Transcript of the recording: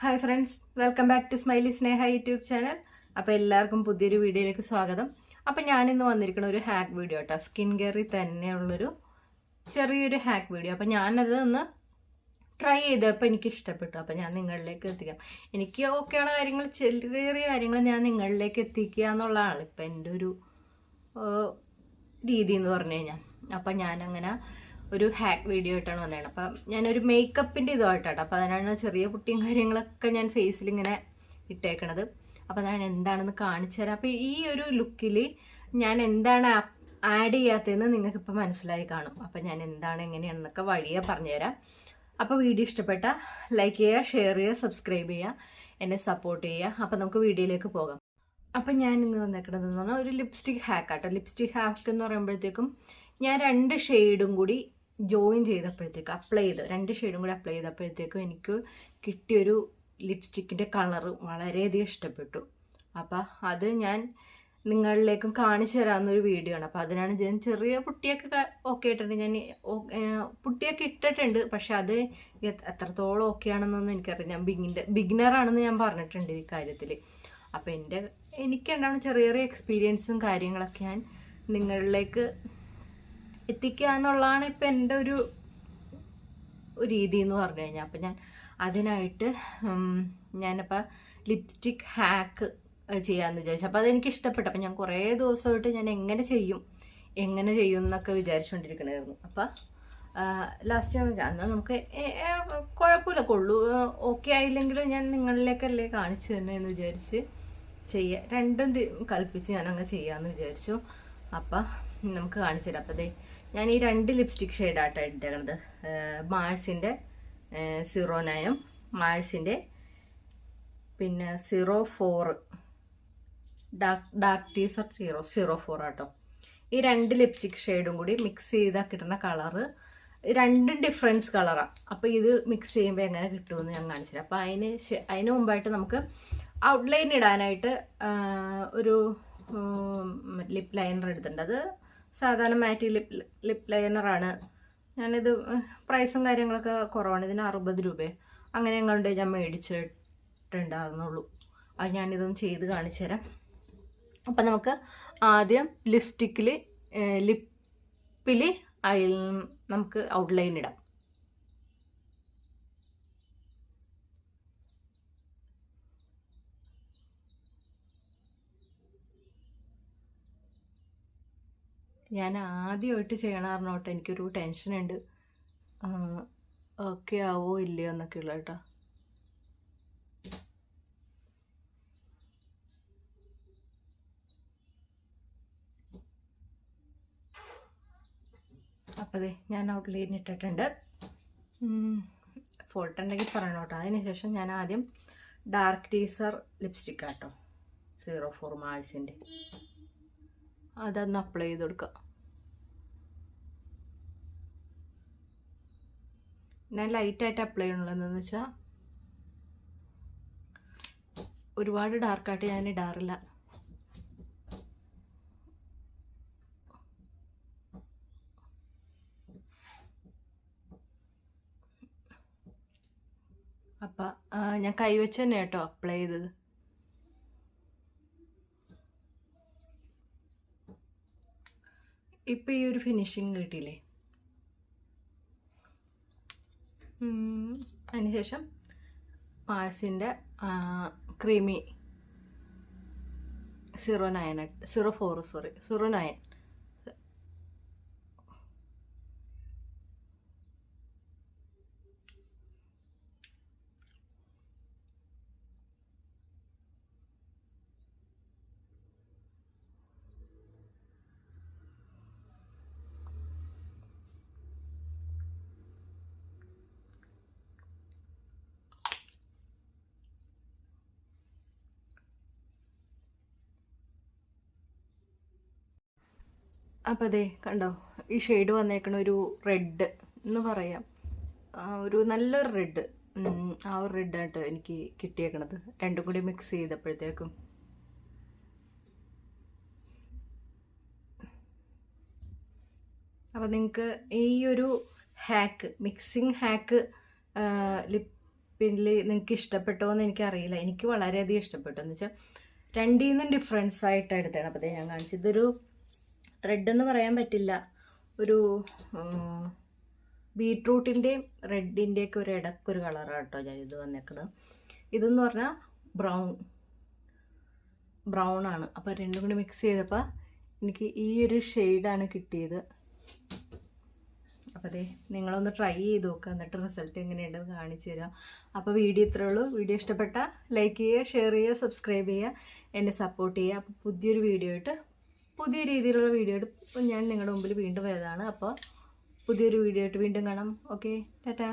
Hi friends welcome back to smiley Sneha YouTube channel അപ്പോൾ എല്ലാവർക്കും പുതിയൊരു വീഡിയോയിലേക്ക് സ്വാഗതം. അപ്പോൾ ഞാനിന്ന് വന്നിരിക്കുന്ന ഒരു ഹാക്ക് വീഡിയോ കേട്ടോ സ്കിൻ കെയറിൽ തന്നെയുള്ളൊരു ചെറിയൊരു ഹാക്ക് വീഡിയോ അപ്പോൾ ഞാനത് ഒന്ന് ട്രൈ ചെയ്തപ്പോൾ എനിക്ക് ഇഷ്ടപ്പെട്ടു അപ്പോൾ ഞാൻ നിങ്ങളിലേക്ക് എത്തിക്കാം. എനിക്ക് ഓക്കെയാണ് കാര്യങ്ങൾ ചെറിയ ചെറിയ കാര്യങ്ങൾ ഞാൻ നിങ്ങളിലേക്ക് എത്തിക്കുക എന്നുള്ളതാണ് ഇപ്പം എന്റെ ഒരു രീതി എന്ന് പറഞ്ഞു കഴിഞ്ഞാൽ അപ്പം ഞാനങ്ങനെ ഒരു ഹാക്ക് വീഡിയോ ആയിട്ടാണ് വന്നത് അപ്പം ഞാനൊരു മേക്കപ്പിന്റെ ഇതുമായിട്ടാണ് അപ്പം അതിനാണ് ചെറിയ കുട്ടിയും കാര്യങ്ങളൊക്കെ ഞാൻ ഫേസിൽ ഇങ്ങനെ ഇട്ടേക്കണത്. അപ്പം ഞാൻ എന്താണെന്ന് കാണിച്ചു തരാം. അപ്പം ഈ ഒരു ലുക്കിൽ ഞാൻ എന്താണ് ആഡ് ചെയ്യാത്തതെന്ന് നിങ്ങൾക്കിപ്പോൾ മനസ്സിലായി കാണും. അപ്പം ഞാൻ എന്താണ് എങ്ങനെയാണെന്നൊക്കെ വഴിയെ പറഞ്ഞുതരാം. അപ്പോൾ വീഡിയോ ഇഷ്ടപ്പെട്ട ലൈക്ക് ചെയ്യുക ഷെയർ ചെയ്യുക സബ്സ്ക്രൈബ് ചെയ്യുക എന്നെ സപ്പോർട്ട് ചെയ്യുക. അപ്പം നമുക്ക് വീഡിയോയിലേക്ക് പോകാം. അപ്പം ഞാൻ ഇന്ന് വന്നേക്കുന്നത് എന്ന് പറഞ്ഞാൽ ഒരു ലിപ്സ്റ്റിക് ഹാക്കാട്ടോ ലിപ്സ്റ്റിക് ഹാക്ക് എന്ന് പറയുമ്പോഴത്തേക്കും ഞാൻ രണ്ട് ഷെയ്ഡും കൂടി ജോയിൻ ചെയ്തപ്പോഴത്തേക്ക് അപ്ലൈ ചെയ്ത് രണ്ട് ഷെയ്ഡും കൂടി അപ്ലൈ ചെയ്തപ്പോഴത്തേക്കും എനിക്ക് കിട്ടിയൊരു ലിപ്സ്റ്റിക്കിന്റെ കളറ് വളരെയധികം ഇഷ്ടപ്പെട്ടു. അപ്പോൾ അത് ഞാൻ നിങ്ങളിലേക്കും കാണിച്ചു തരാവുന്നൊരു വീഡിയോ ആണ്. അപ്പോൾ അതിനാണ് ഞാൻ ചെറിയ പുട്ടിയൊക്കെ ഓക്കെ ഇട്ടിട്ടുണ്ട് ഞാൻ പുട്ടിയൊക്കെ ഇട്ടിട്ടുണ്ട്. പക്ഷെ അത് എത്രത്തോളം ഓക്കെ ആണെന്നൊന്നും എനിക്കറിയാം ഞാൻ ബിഗിന്റെ ബിഗിനറാണെന്ന് ഞാൻ പറഞ്ഞിട്ടുണ്ട് ഈ കാര്യത്തിൽ അപ്പോൾ എന്റെ എനിക്കുണ്ടാവുന്ന ചെറിയ ചെറിയ എക്സ്പീരിയൻസും കാര്യങ്ങളൊക്കെ ഞാൻ നിങ്ങളിലേക്ക് എത്തിക്കുക എന്നുള്ളതാണ് ഇപ്പം എന്റെ ഒരു രീതി എന്ന് പറഞ്ഞു കഴിഞ്ഞാൽ. അപ്പം ഞാൻ അതിനായിട്ട് ഞാനിപ്പോൾ ലിപ്സ്റ്റിക് ഹാക്ക് ചെയ്യാമെന്ന് വിചാരിച്ചു. അപ്പോൾ അതെനിക്ക് ഇഷ്ടപ്പെട്ടു. അപ്പം ഞാൻ കുറേ ദിവസമായിട്ട് ഞാൻ എങ്ങനെ ചെയ്യും എങ്ങനെ ചെയ്യും എന്നൊക്കെ വിചാരിച്ചുകൊണ്ടിരിക്കണമായിരുന്നു അപ്പം ലാസ്റ്റ് ഞാൻ എന്നാൽ നമുക്ക് കുഴപ്പമില്ല. കൊള്ളു. ഓക്കെ ആയില്ലെങ്കിലും ഞാൻ നിങ്ങളിലേക്കല്ലേ കാണിച്ചു തന്നെ എന്ന് വിചാരിച്ച് ചെയ്യുക രണ്ടും കൽപ്പിച്ച് ഞാൻ അങ്ങ് ചെയ്യാമെന്ന് വിചാരിച്ചു. അപ്പം നമുക്ക് കാണിച്ചു തരാം. അപ്പം ഞാൻ ഈ രണ്ട് ലിപ്സ്റ്റിക് ഷെയ്ഡാട്ടോ എടുത്തേക്കണത്. മാഴ്സിന്റെ സീറോ നയനും മാഴ്സിന്റെ പിന്നെ zero four dark dark teaser zero zero four ആട്ടോ. ഈ രണ്ട് ലിപ്സ്റ്റിക് ഷെയ്ഡും കൂടി മിക്സ് ചെയ്താൽ കിട്ടുന്ന കളറ് രണ്ടും ഡിഫറൻസ് കളറാണ് അപ്പോൾ ഇത് മിക്സ് ചെയ്യുമ്പോൾ എങ്ങനെ കിട്ടുമെന്ന് ഞാൻ കാണിച്ചില്ല അപ്പോൾ അതിന് അതിന് മുമ്പായിട്ട് നമുക്ക് ഔട്ട്ലൈൻ ഇടാനായിട്ട് ഒരു ലിപ് ലൈനർ എടുത്തിട്ടുണ്ട്. അത് സാധാരണ മാറ്റി ലിപ് ലിപ് ലൈനറാണ് ഞാനിത് പ്രൈസും കാര്യങ്ങളൊക്കെ കുറവാണ്. ഇതിന് അറുപത് രൂപ. അങ്ങനെ ഞങ്ങളുടെ ഞാൻ മേടിച്ചിട്ടുണ്ടായിരുന്നുള്ളൂ. അത് ഞാനിതൊന്ന് ചെയ്ത് കാണിച്ചു തരാം. അപ്പം നമുക്ക് ആദ്യം ലിപ്സ്റ്റിക്കിൽ ലിപ്പിൽ നമുക്ക് ഔട്ട്ലൈൻ ഇടാം. ഞാൻ ആദ്യമായിട്ട് ഒരു എനിക്കൊരു ടെൻഷനുണ്ട് ഓക്കെ ആവോ ഇല്ലയോ എന്നൊക്കെ ഉള്ള കേട്ടോ അപ്പോൾ ഞാൻ ഔട്ട്ലൈൻ ഇട്ടിട്ടുണ്ട്. ഫോൾട്ട് ഉണ്ടെങ്കിൽ പറയണം കേട്ടോ. അതിനുശേഷം ഞാൻ ആദ്യം ഡാർക്ക് ടീസർ ലിപ്സ്റ്റിക്കാട്ടോ സീറോ ഫോർ മാൾസിന്റെ അതൊന്ന് അപ്ലൈ ചെയ്ത് കൊടുക്കുക ഞാൻ ലൈറ്റായിട്ട് അപ്ലൈ ചെയ്യണുള്ളൂ എന്താണെന്ന് വെച്ചാൽ ഒരുപാട് ഡാർക്കായിട്ട് ഞാൻ ഇടാറില്ല. അപ്പം ഞാൻ കൈവച്ച് തന്നെ കേട്ടോ അപ്ലൈ ചെയ്തത്. ഇപ്പം ഈ ഒരു ഫിനിഷിങ് കിട്ടിയില്ലേ? അതിനുശേഷം പാഴ്സിന്റെ creamy zero nine zero four sorry zero nine അപ്പം അതെ കണ്ടോ? ഈ ഷെയ്ഡ് വന്നേക്കണ ഒരു റെഡ് എന്ന് പറയാം. ഒരു നല്ലൊരു റെഡ് ആ ഒരു റെഡ് ആട്ടോ എനിക്ക് കിട്ടിയേക്കണത്. രണ്ടും കൂടി മിക്സ് ചെയ്തപ്പോഴത്തേക്കും. അപ്പം നിങ്ങൾക്ക് ഈ ഒരു ഹാക്ക് മിക്സിങ് ഹാക്ക് ലിപ്പിൽ നിങ്ങൾക്ക് ഇഷ്ടപ്പെട്ടോ എന്ന് എനിക്കറിയില്ല. എനിക്ക് വളരെയധികം ഇഷ്ടപ്പെട്ടു. എന്ന് വെച്ചാൽ രണ്ടിൽ നിന്നും ഡിഫറൻസ് ആയിട്ട് എടുത്തതാണ് അപ്പോൾ ഞാൻ കാണിച്ചത് ഇതൊരു റെഡ് എന്ന് പറയാൻ പറ്റില്ല. ഒരു ബീട്രൂട്ടിന്റെയും റെഡിന്റെയൊക്കെ ഒരു ഇടക്കൊരു കളറാണ് കേട്ടോ ഞാൻ ഇത് വന്നേക്കുന്നത് ഇതെന്ന് പറഞ്ഞാൽ ബ്രൗൺ ബ്രൗൺ ആണ്. അപ്പോൾ രണ്ടും കൂടി മിക്സ് ചെയ്തപ്പോൾ എനിക്ക് ഈ ഒരു ഷെയ്ഡാണ് കിട്ടിയത്. അപ്പോൾ അതെ നിങ്ങളൊന്ന് ട്രൈ ചെയ്ത് നോക്കുക എന്നിട്ട് റിസൾട്ട് എങ്ങനെയുണ്ടെന്ന് കാണിച്ചു തരാം. അപ്പോൾ വീഡിയോ ഇത്രേ ഉള്ളൂ. വീഡിയോ ഇഷ്ടപ്പെട്ട ലൈക്ക് ചെയ്യുക ഷെയർ ചെയ്യുക സബ്സ്ക്രൈബ് ചെയ്യുക. എന്നെ സപ്പോർട്ട് ചെയ്യുക. അപ്പോൾ പുതിയൊരു വീഡിയോ ആയിട്ട് പുതിയ രീതിയിലുള്ള വീഡിയോ ഞാൻ നിങ്ങളുടെ മുമ്പിൽ വീണ്ടും വരുന്നതാണ് അപ്പോൾ പുതിയൊരു വീഡിയോ ആയിട്ട് വീണ്ടും കാണാം. ഓക്കെ ടാറ്റാ